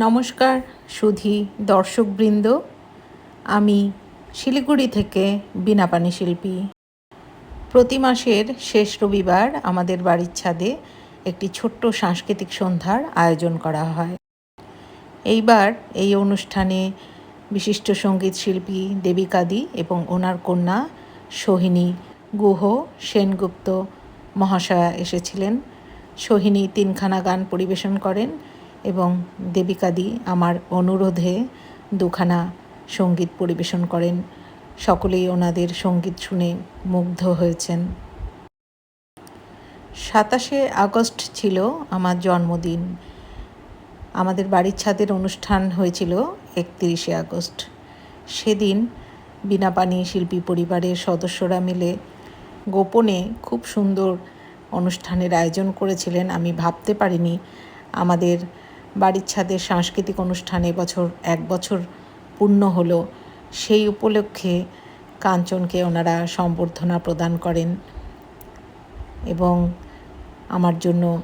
নমস্কার, সুধী দর্শকবৃন্দ। আমি শিলিগুড়ি থেকে বীণাপানি শিল্পী। প্রতি মাসের শেষ রবিবার আমাদের বাড়ির ছাদে একটি ছোট্ট সাংস্কৃতিক সন্ধ্যার আয়োজন করা হয়। এইবার এই অনুষ্ঠানে বিশিষ্ট সংগীত শিল্পী দেবিকাদি এবং ওনার কন্যা সোহিনী গুহ সেনগুপ্ত মহাশয়া এসেছিলেন। সোহিনী তিনখানা গান পরিবেশন করেন। এবং দেবিকাদি আমার অনুরোধে দুখানা সংগীত পরিবেশন করেন। সকলেই ওনাদের সংগীত শুনে মুগ্ধ হয়েছেন। সাতাশে আগস্ট ছিল আমার জন্মদিন। আমাদের বাড়ির ছাদের অনুষ্ঠান হয়েছিল একত্রিশে আগস্ট। সেদিন বিনা পানি শিল্পী পরিবারের সদস্যরা মিলে গোপনে খুব সুন্দর অনুষ্ঠানের আয়োজন করেছিলেন। আমি ভাবতে পারিনি আমাদের বাড়ির ছাদের সাংস্কৃতিক অনুষ্ঠান এবছর এক বছর পূর্ণ হলো, সেই উপলক্ষে কাঞ্চনকে ওনারা সম্বর্ধনা প্রদান করেন এবং আমার জন্য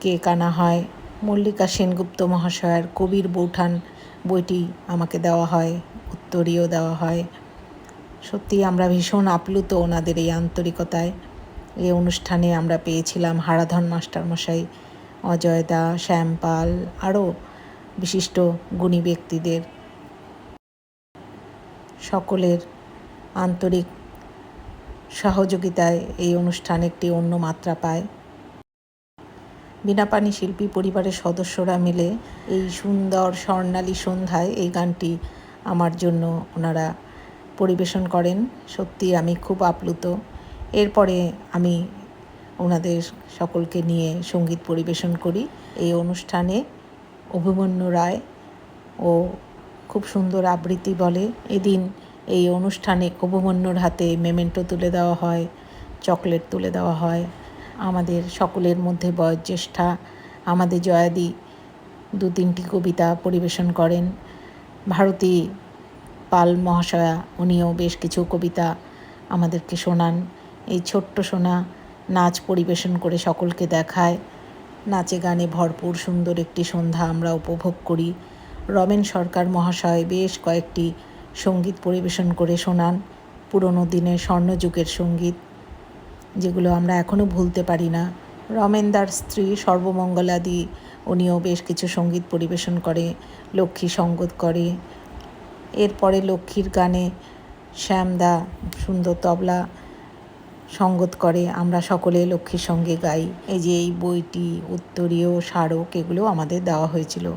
কেক আনা হয়। মল্লিকা সেনগুপ্ত মহাশয়ার কবির বৌঠান বইটি আমাকে দেওয়া হয়, উত্তরীয় দেওয়া হয়। সত্যি আমরা ভীষণ আপ্লুত ওনাদের এই আন্তরিকতায়। এই অনুষ্ঠানে আমরা পেয়েছিলাম হারাধন মাস্টারমশাই অজয় দা শ্যাম পাল আরও বিশিষ্ট গুণী ব্যক্তিদের সকলের আন্তরিক সহযোগিতায় এই অনুষ্ঠান একটি অন্য মাত্রা পায়। বিনাপানি শিল্পী পরিবারের সদস্যরা মিলে এই সুন্দর স্বর্ণালী সন্ধ্যায় এই গানটি আমার জন্য ওনারা পরিবেশন করেন। সত্যি আমি খুব আপ্লুত। এরপরে আমি ওনাদের সকলকে নিয়ে সংগীত পরিবেশন করি। এই অনুষ্ঠানে অভিমন্যু রায় ও খুব সুন্দর আবৃত্তি বলে। এদিন এই অনুষ্ঠানে অভিমন্যুর হাতে মেমেন্টো তুলে দেওয়া হয়, চকলেট তুলে দেওয়া হয়। আমাদের সকলের মধ্যে বয়োজ্যেষ্ঠা আমাদের জয়াদি দু তিনটি কবিতা পরিবেশন করেন। ভারতী পাল মহাশয়া, উনিও বেশ কিছু কবিতা আমাদেরকে শোনান। এই ছোট্ট সোনা নাচ পরিবেশন করে সকলকে দেখায়। নাচে গানে ভরপুর সুন্দর একটি সন্ধ্যা আমরা উপভোগ করি। রমেন সরকার মহাশয় বেশ কয়েকটি সংগীত পরিবেশন করে শোনান। পুরনো দিনের স্বর্ণযুগের সংগীত, যেগুলো আমরা এখনও ভুলতে পারি না। রমেনদার স্ত্রী সর্বমঙ্গলাদি, উনিও বেশ কিছু সংগীত পরিবেশন করে, লক্ষ্মী সঙ্গত করে। এরপরে লক্ষ্মীর গানে শ্যামদা সুন্দর তবলা সঙ্গত করে, আমরা সকলে লক্ষ্মীর সঙ্গে গাই। এই যে এই বইটি, উত্তরীয়, স্মারক এগুলো আমাদের দেওয়া হয়েছিল।